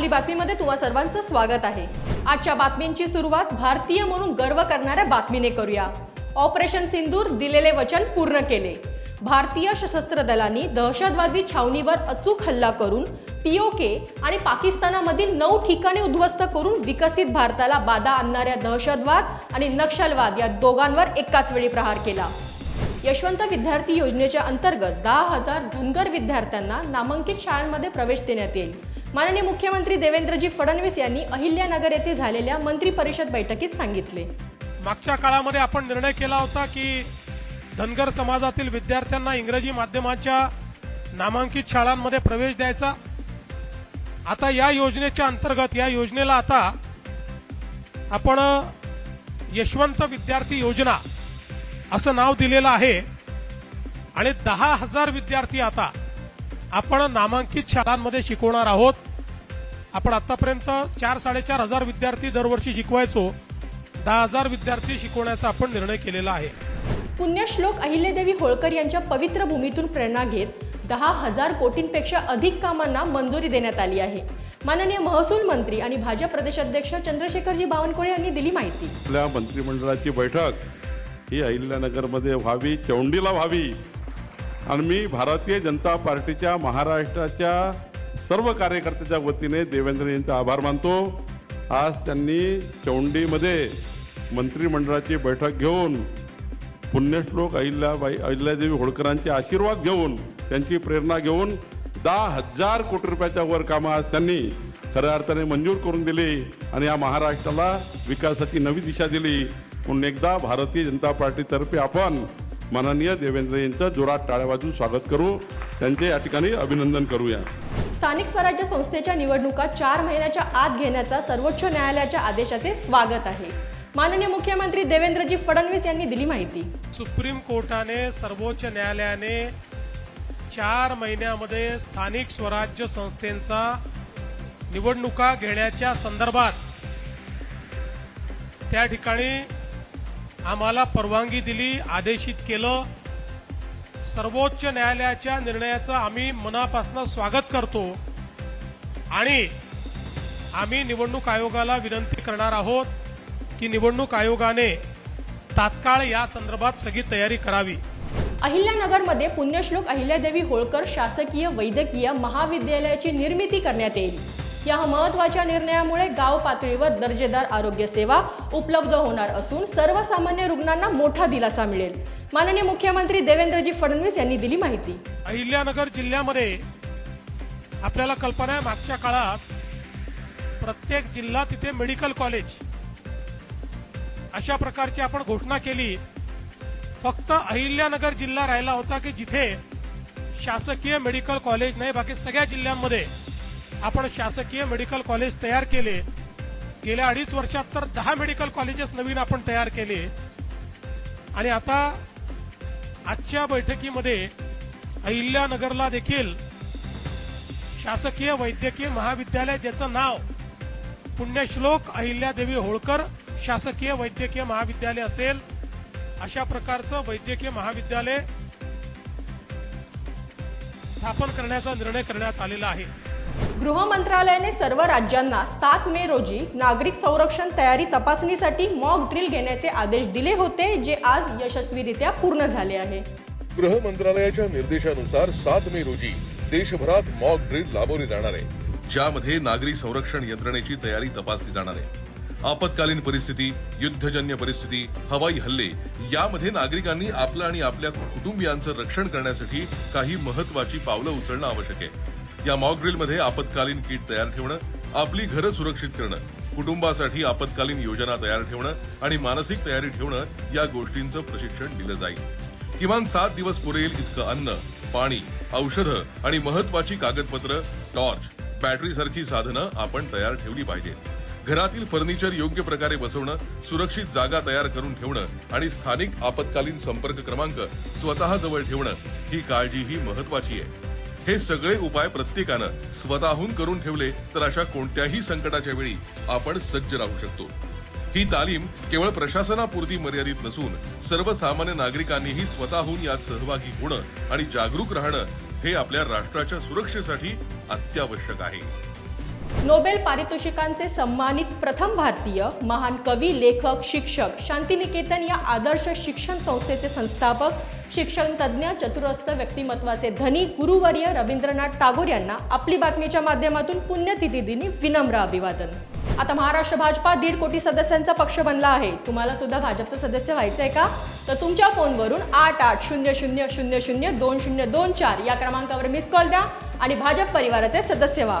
आपली बातमीमध्ये तुम्हा सर्वांचं स्वागत आहे. आजच्या बातमींची सुरुवात भारतीय म्हणून गर्व करणाऱ्या बातमीने करूया. ऑपरेशन सिंदूर दिलेले वचन पूर्ण केले. भारतीय सशस्त्र दलांनी दहशतवादी छावणीवर अचूक हल्ला करून पीओके आणि पाकिस्तानामधील नऊ ठिकाणी उद्ध्वस्त करून विकसित भारताला बाधा आणणाऱ्या दहशतवाद आणि नक्षलवाद या दोघांवर एकाच वेळी प्रहार केला. यशवंत विद्यार्थी योजनेच्या अंतर्गत दहा हजार धनगर विद्यार्थ्यांना नामांकित शाळांमध्ये प्रवेश देण्यात येईल. माननीय मुख्यमंत्री देवेंद्रजी फडणवीस यांनी अहिल्यानगर येथे झालेल्या मंत्री परिषद बैठकीत सांगितले. मागच्या काळामध्ये आपण निर्णय केला होता की धनगर समाजातील विद्यार्थ्यांना इंग्रजी माध्यमाच्या नामांकित शाळांमध्ये प्रवेश द्यायचा. आता या योजनेच्या अंतर्गत या योजनेला आता आपण यशवंत विद्यार्थी योजना असं नाव दिलेलं आहे. आणि दहा हजार विद्यार्थी आता आपण नामांकित शाळांमध्ये शिकवणार आहोत. आपण आतापर्यंत चार साडेचार हजार विद्यार्थी दरवर्षी शिकवायचो. दहा हजार विद्यार्थी शिकवण्याचा आपण निर्णय केलेला आहे. पुण्यश्लोक अहिल्यादेवी होळकर यांच्या पवित्र भूमीतून प्रेरणा घेत दहा हजार कोटींपेक्षा अधिक कामांना मंजुरी देण्यात आली आहे. माननीय महसूल मंत्री आणि भाजप प्रदेशाध्यक्ष चंद्रशेखरजी बावनकुळे यांनी दिली माहिती. आपल्या मंत्रिमंडळाची बैठक ही अहिल्यानगरमध्ये व्हावी चौंडीला व्हावी. आणि मी भारतीय जनता पार्टीच्या महाराष्ट्राच्या सर्व कार्यकर्त्याच्या वतीने देवेंद्र यांचा आभार मानतो. आज त्यांनी चौंडीमध्ये मंत्रिमंडळाची बैठक घेऊन पुण्यश्लोक अहिल्याबाई अहिल्यादेवी होळकरांचे आशीर्वाद घेऊन त्यांची प्रेरणा घेऊन दहा हजार कोटी रुपयाच्या वर कामं आज त्यांनी खऱ्या अर्थाने मंजूर करून दिली आणि या महाराष्ट्राला विकासाची नवी दिशा दिली. म्हणून एकदा भारतीय जनता पार्टीतर्फे आपण माननीय देवेंद्र यांचं जोरात टाळ्या वाजून स्वागत करू. त्यांचे या ठिकाणी अभिनंदन करूया. स्थानिक स्वराज्य संस्थेच्या निवडणुका चार महिन्याच्या आत घेण्याचा सर्वोच्च न्यायालयाच्या आदेशाचे स्वागत आहे. माननीय मुख्यमंत्री देवेंद्रजी फडणवीस यांनी दिली माहिती. सुप्रीम कोर्टाने सर्वोच्च न्यायालयाने चार महिन्यामध्ये स्थानिक स्वराज्य संस्थेचा निवडणुका घेण्याच्या संदर्भात त्या ठिकाणी आम्हाला परवानगी दिली आदेशित केलं. सर्वोच्च न्यायालयाच्या निर्णयाचं आम्ही मनापासून स्वागत करतो. आणि आम्ही निवडणूक आयोगाला विनंती करणार आहोत की निवडणूक आयोगाने तात्काळ या संदर्भात सगळी तयारी करावी. अहिल्यानगरमध्ये पुण्यश्लोक अहिल्यादेवी होळकर शासकीय वैद्यकीय महाविद्यालयाची निर्मिती करण्यात येईल. या महत्त्वाच्या निर्णयामुळे गाव पातळीवर दर्जेदार आरोग्य सेवा उपलब्ध होणार असून सर्वसामान्य रुग्णांना मोठा दिलासा मिळेल. माननीय मुख्यमंत्री देवेंद्रजी फडणवीस यांनी दिली माहिती. अहिल्यानगर जिल्ह्यामध्ये आपल्याला कल्पना आहे मागच्या काळात प्रत्येक जिल्हा तिथे मेडिकल कॉलेज. अशा प्रकारची आपण घोषणा केली. फक्त अहिल्यानगर जिल्हा राहिला होता की जिथे शासकीय मेडिकल कॉलेज नाही बाकी सगळ्या जिल्ह्यांमध्ये आपण शासकीय मेडिकल कॉलेज तयार केले. गेल्या अडीच वर्षात तर दहा मेडिकल कॉलेजेस नवीन आपण तयार केले. आणि आता आजच्या बैठकीमध्ये अहिल्यानगरला देखील शासकीय वैद्यकीय महाविद्यालय ज्याचं नाव पुण्यश्लोक अहिल्यादेवी होळकर शासकीय वैद्यकीय महाविद्यालय असेल अशा प्रकारचं वैद्यकीय महाविद्यालय स्थापन करण्याचा निर्णय करण्यात आलेला आहे. गृह मंत्रालयाने सर्व राज्यांना सात मे रोजी नागरिक संरक्षण तयारी तपासणीसाठी मॉक ड्रिल घेण्याचे आदेश दिले होते जे आज यशस्वीरित्या पूर्ण झाले आहे. गृह मंत्रालयाच्या निर्देशानुसार सात मे रोजी देशभरात मॉक ड्रिल राबवली जाणार आहे ज्यामध्ये नागरी संरक्षण यंत्रणेची तयारी तपासली जाणार आहे. आपत्कालीन परिस्थिती युद्धजन्य परिस्थिती हवाई हल्ले यामध्ये नागरिकांनी आपलं आणि आपल्या कुटुंबियांचं रक्षण करण्यासाठी काही महत्वाची पावलं उचलणं आवश्यक आहे. या मॉक ड्रिलमध्ये आपत्कालीन किट तयार ठेवणं आपली घरं सुरक्षित करणं कुटुंबासाठी आपत्कालीन योजना तयार ठेवणं आणि मानसिक तयारी ठेवणं या गोष्टींचं प्रशिक्षण दिलं जाईल. किमान सात दिवस पुरेल इतकं अन्न पाणी औषधं आणि महत्वाची कागदपत्र टॉर्च बॅटरी सारखी साधनं आपण तयार ठेवली पाहिजेत. घरातील फर्निचर योग्य प्रकारे बसवणं सुरक्षित जागा तयार करून ठेवणं आणि स्थानिक आपत्कालीन संपर्क क्रमांक स्वतःजवळ ठेवणं ही काळजी ही महत्वाची आहे. हे सगळे उपाय प्रत्येकानं स्वतःहून करून ठेवले तर अशा कोणत्याही संकटाच्या वेळी आपण सज्ज राहू शकतो. ही तालीम केवळ प्रशासनापुरती मर्यादित नसून सर्वसामान्य नागरिकांनीही स्वतःहून यात सहभागी होणं आणि जागरूक राहणं हे आपल्या राष्ट्राच्या सुरक्षेसाठी अत्यावश्यक आहे. नोबेल पारितोषिकांचे सन्मानित प्रथम भारतीय महान कवी लेखक शिक्षक शांतिनिकेतन या आदर्श शिक्षण संस्थेचे संस्थापक शिक्षण तज्ज्ञ चतुरस्थ व्यक्तिमत्वाचे धनी गुरुवर्य रवींद्रनाथ टागोर यांना आपली बातमीच्या माध्यमातून पुण्यतिथी दिनी विनम्र अभिवादन. आता महाराष्ट्र भाजपा दीड कोटी सदस्यांचा पक्ष बनला आहे. तुम्हाला सुद्धा भाजपचं सदस्य व्हायचं आहे का? तर तुमच्या फोनवरून आठ आठ शून्य शून्य शून्य शून्य दोन शून्य दोन चार या क्रमांकावर मिस कॉल द्या आणि भाजप परिवाराचे सदस्य व्हा.